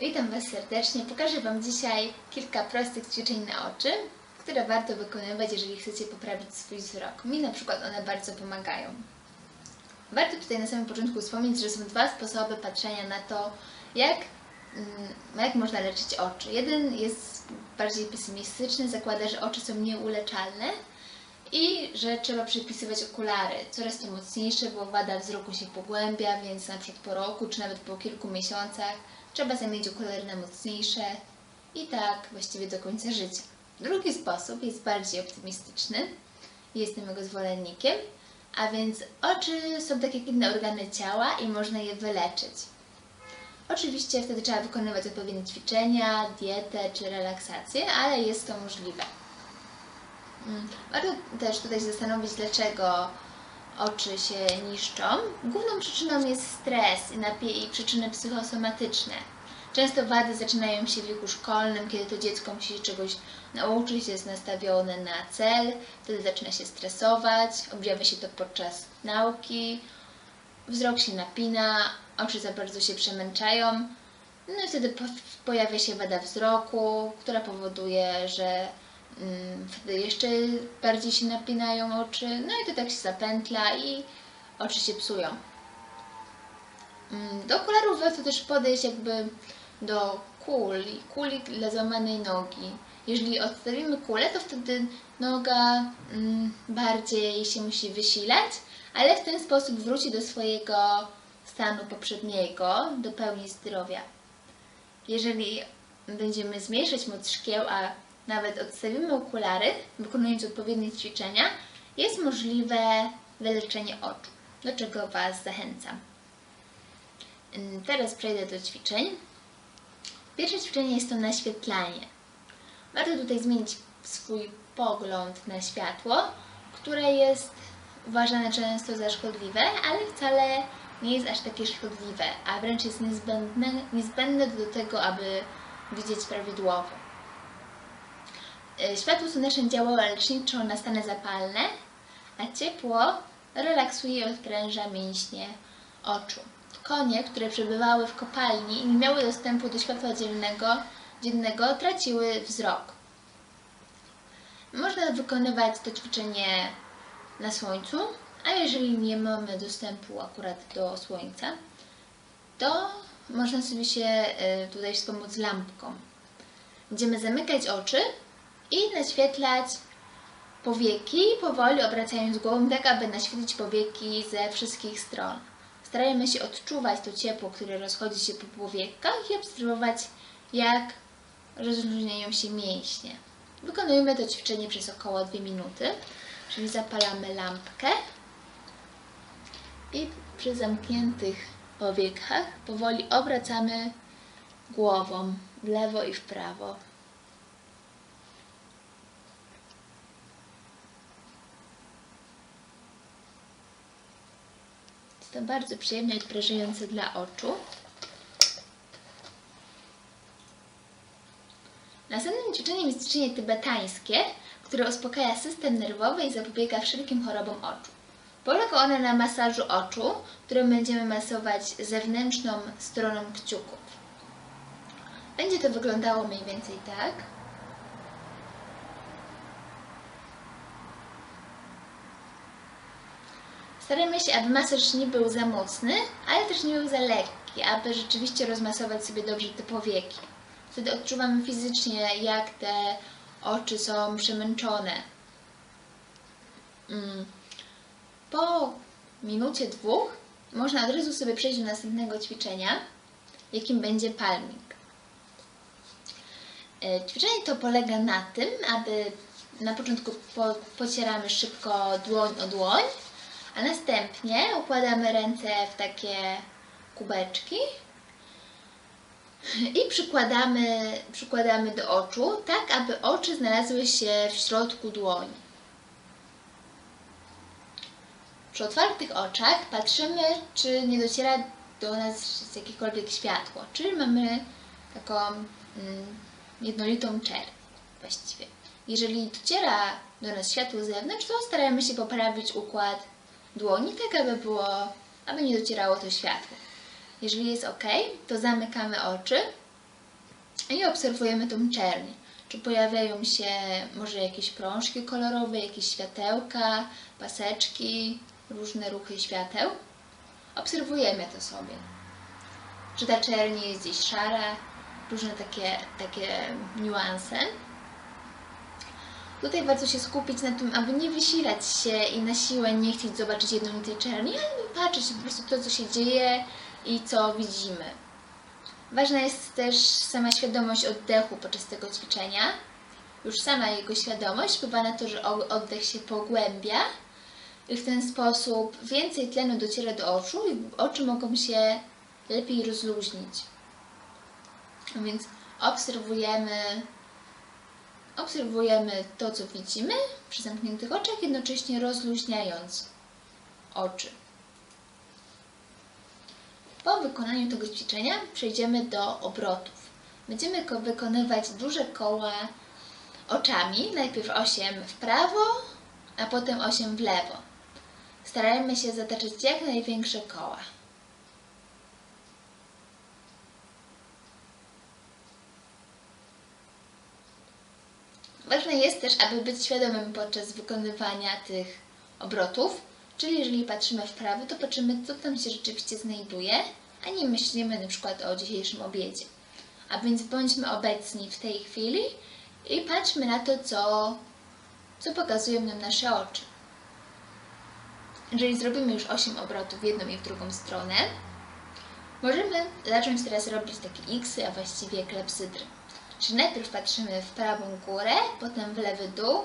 Witam Was serdecznie. Pokażę Wam dzisiaj kilka prostych ćwiczeń na oczy, które warto wykonywać, jeżeli chcecie poprawić swój wzrok. Mi na przykład one bardzo pomagają. Warto tutaj na samym początku wspomnieć, że są dwa sposoby patrzenia na to, jak, mm, jak można leczyć oczy. Jeden jest bardziej pesymistyczny, zakłada, że oczy są nieuleczalne i że trzeba przypisywać okulary. Coraz to mocniejsze, bo wada wzroku się pogłębia, więc na przykład po roku, czy nawet po kilku miesiącach trzeba zamienić okulary na mocniejsze i tak właściwie do końca życia. Drugi sposób jest bardziej optymistyczny jestem jego zwolennikiem, a więc oczy są tak jak inne organy ciała i można je wyleczyć. Oczywiście wtedy trzeba wykonywać odpowiednie ćwiczenia, dietę czy relaksację, ale jest to możliwe. Mm, Warto też tutaj zastanowić, dlaczego oczy się niszczą. Główną przyczyną jest stres i, napie- i przyczyny psychosomatyczne. Często wady zaczynają się w wieku szkolnym, kiedy to dziecko musi się czegoś nauczyć, jest nastawione na cel, wtedy zaczyna się stresować, objawia się to podczas nauki, wzrok się napina, oczy za bardzo się przemęczają, no i wtedy po, pojawia się wada wzroku, która powoduje, że wtedy jeszcze bardziej się napinają oczy, no i to tak się zapętla i oczy się psują. Mm, Do okularów warto też podejść jakby do kuli, kuli dla złamanej nogi. Jeżeli odstawimy kulę, to wtedy noga mm, bardziej się musi wysilać, ale w ten sposób wróci do swojego stanu poprzedniego, do pełni zdrowia. Jeżeli będziemy zmniejszać moc szkieł, a nawet odstawimy okulary, wykonując odpowiednie ćwiczenia, jest możliwe wyleczenie oczu, do czego Was zachęcam. Ym, Teraz przejdę do ćwiczeń. Pierwsze ćwiczenie jest to naświetlanie. Warto tutaj zmienić swój pogląd na światło, które jest uważane często za szkodliwe, ale wcale nie jest aż takie szkodliwe, a wręcz jest niezbędne, niezbędne do tego, aby widzieć prawidłowo. Y, Światło słoneczne działa leczniczo na stany zapalne, a ciepło relaksuje i odpręża mięśnie oczu. Konie, które przebywały w kopalni i nie miały dostępu do światła dziennego, dziennego traciły wzrok. Można wykonywać to ćwiczenie na słońcu, a jeżeli nie mamy dostępu akurat do słońca, to można sobie się y, tutaj wspomóc lampką. Będziemy zamykać oczy i naświetlać powieki, powoli obracając głową, tak aby naświetlić powieki ze wszystkich stron. Starajmy się odczuwać to ciepło, które rozchodzi się po powiekach i obserwować, jak rozluźniają się mięśnie. Wykonujemy to ćwiczenie przez około 2 minuty, czyli zapalamy lampkę i przy zamkniętych powiekach powoli obracamy głową w lewo i w prawo. To bardzo przyjemne i odprężające dla oczu. Następnym ćwiczeniem jest ćwiczenie tybetańskie, które uspokaja system nerwowy i zapobiega wszelkim chorobom oczu. Polega one na masażu oczu, którym będziemy masować zewnętrzną stroną kciuków. Będzie to wyglądało mniej więcej tak. Staramy się, aby masaż nie był za mocny, ale też nie był za lekki, aby rzeczywiście rozmasować sobie dobrze te powieki. Wtedy odczuwamy fizycznie, jak te oczy są przemęczone. Mm. Po minucie, dwóch można od razu sobie przejść do następnego ćwiczenia, jakim będzie palming. E, Ćwiczenie to polega na tym, aby na początku po, pocieramy szybko dłoń o dłoń, a następnie układamy ręce w takie kubeczki i przykładamy, przykładamy do oczu, tak aby oczy znalazły się w środku dłoni. Przy otwartych oczach patrzymy, czy nie dociera do nas jakiekolwiek światło, czyli mamy taką mm, jednolitą czerń właściwie. Jeżeli dociera do nas światło z zewnątrz, to staramy się poprawić układ dłoni, tak aby było, aby nie docierało to światło. Jeżeli jest ok, to zamykamy oczy I obserwujemy tą czerń. Czy pojawiają się może jakieś prążki kolorowe, jakieś światełka, paseczki, różne ruchy świateł. Obserwujemy to sobie. Czy ta czerń jest gdzieś szara, różne takie, takie niuanse. Tutaj warto się skupić na tym, aby nie wysilać się i na siłę nie chcieć zobaczyć jednolitej czerni, ale patrzeć po prostu to, co się dzieje i co widzimy. Ważna jest też sama świadomość oddechu podczas tego ćwiczenia. Już sama jego świadomość wpływa na to, że oddech się pogłębia i w ten sposób więcej tlenu dociera do oczu i oczy mogą się lepiej rozluźnić. Więc obserwujemy, obserwujemy to, co widzimy przy zamkniętych oczach, jednocześnie rozluźniając oczy. Po wykonaniu tego ćwiczenia przejdziemy do obrotów. Będziemy wykonywać duże koła oczami, najpierw 8 w prawo, a potem 8 w lewo. Starajmy się zataczać jak największe koła. Ważne jest też, aby być świadomym podczas wykonywania tych obrotów, czyli jeżeli patrzymy w prawo, to patrzymy, co tam się rzeczywiście znajduje, a nie myślimy na przykład o dzisiejszym obiedzie. A więc bądźmy obecni w tej chwili i patrzmy na to, co, co pokazują nam nasze oczy. Jeżeli zrobimy już 8 obrotów w jedną i w drugą stronę, możemy zacząć teraz robić takie x, a właściwie klepsydry. Czyli najpierw patrzymy w prawą górę, potem w lewy dół,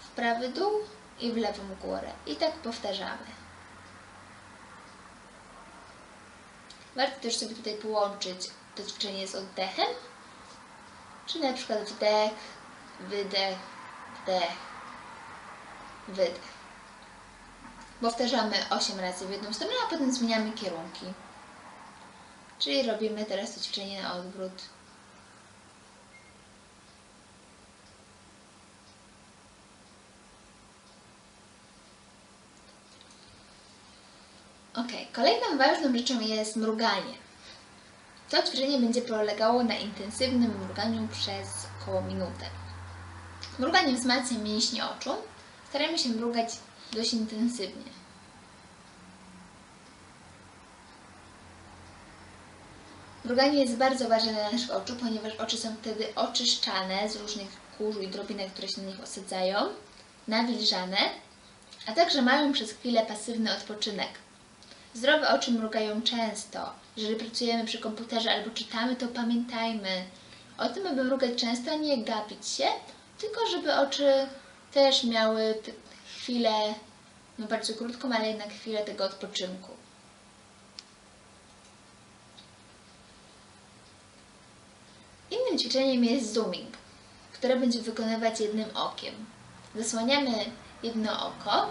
w prawy dół i w lewą górę. I tak powtarzamy. Warto też sobie tutaj połączyć to ćwiczenie z oddechem, czyli na przykład wdech, wydech, wdech, wydech. Powtarzamy 8 razy w jedną stronę, a potem zmieniamy kierunki. Czyli robimy teraz to ćwiczenie na odwrót. Ok, kolejną ważną rzeczą jest mruganie. To ćwiczenie będzie polegało na intensywnym mruganiu przez około minutę. Mruganie wzmacnia mięśnie oczu. Staramy się mrugać dość intensywnie. Mruganie jest bardzo ważne dla naszych oczu, ponieważ oczy są wtedy oczyszczane z różnych kurzu i drobinek, które się na nich osadzają, nawilżane, a także mają przez chwilę pasywny odpoczynek. Zdrowe oczy mrugają często. Jeżeli pracujemy przy komputerze albo czytamy, to pamiętajmy o tym, aby mrugać często, a nie gapić się, tylko żeby oczy też miały chwilę, no bardzo krótką, ale jednak chwilę tego odpoczynku. Innym ćwiczeniem jest zooming, które będzie wykonywać jednym okiem. Zasłaniamy jedno oko.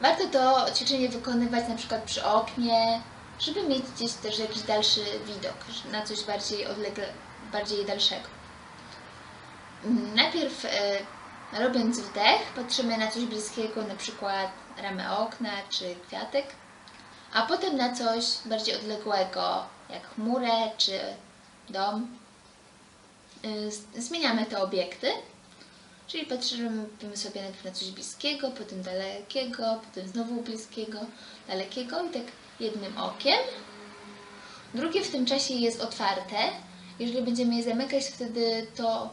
Warto to ćwiczenie wykonywać na przykład przy oknie, żeby mieć gdzieś też jakiś dalszy widok, na coś bardziej odlegle, bardziej dalszego. Najpierw e, robiąc wdech patrzymy na coś bliskiego, na przykład ramę okna czy kwiatek, a potem na coś bardziej odległego, jak chmurę czy dom. Y, zmieniamy te obiekty, czyli patrzymy sobie najpierw na coś bliskiego, potem dalekiego, potem znowu bliskiego, dalekiego i tak jednym okiem. Drugie w tym czasie jest otwarte. Jeżeli będziemy je zamykać, wtedy to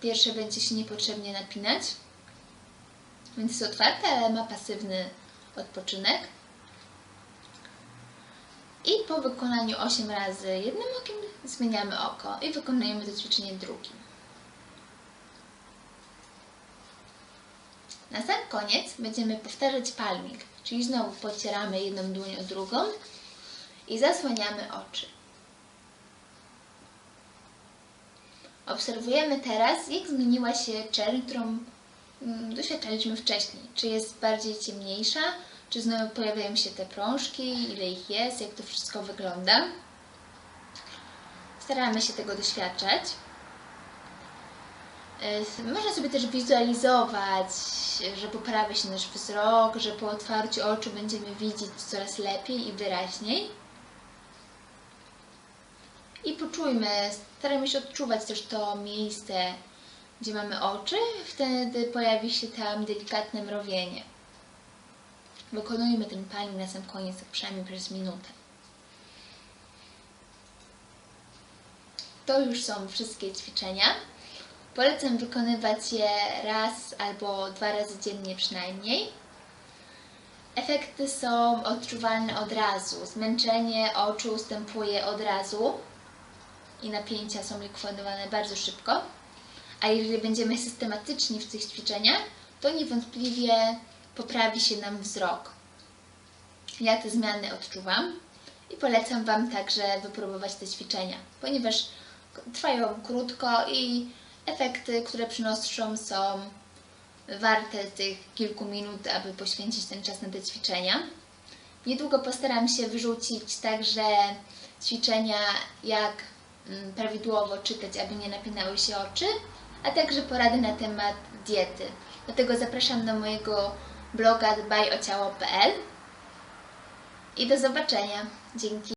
pierwsze będzie się niepotrzebnie napinać. Więc jest otwarte, ale ma pasywny odpoczynek. I po wykonaniu 8 razy jednym okiem zmieniamy oko i wykonujemy to ćwiczenie drugim. Na sam koniec będziemy powtarzać palmik, czyli znowu podcieramy jedną dłoń o drugą i zasłaniamy oczy. Obserwujemy teraz, jak zmieniła się czerń, którą mm, doświadczaliśmy wcześniej. Czy jest bardziej ciemniejsza, czy znowu pojawiają się te prążki, ile ich jest, jak to wszystko wygląda. Staramy się tego doświadczać. E, można sobie też wizualizować, że poprawia się nasz wzrok, że po otwarciu oczu będziemy widzieć coraz lepiej i wyraźniej. I poczujmy, staramy się odczuwać też to miejsce, gdzie mamy oczy, wtedy pojawi się tam delikatne mrowienie. Wykonujmy ten pani na sam koniec, tak przynajmniej przez minutę. To już są wszystkie ćwiczenia. Polecam wykonywać je raz albo dwa razy dziennie przynajmniej. Efekty są odczuwalne od razu. Zmęczenie oczu ustępuje od razu i napięcia są likwidowane bardzo szybko. A jeżeli będziemy systematyczni w tych ćwiczeniach, to niewątpliwie poprawi się nam wzrok. Ja te zmiany odczuwam i polecam Wam także wypróbować te ćwiczenia, ponieważ trwają krótko i efekty, które przynoszą są warte tych kilku minut, aby poświęcić ten czas na te ćwiczenia. Niedługo postaram się wyrzucić także ćwiczenia, jak mm, prawidłowo czytać, aby nie napinały się oczy, a także porady na temat diety. Dlatego zapraszam do mojego bloga dbajociało.pl i do zobaczenia. Dzięki.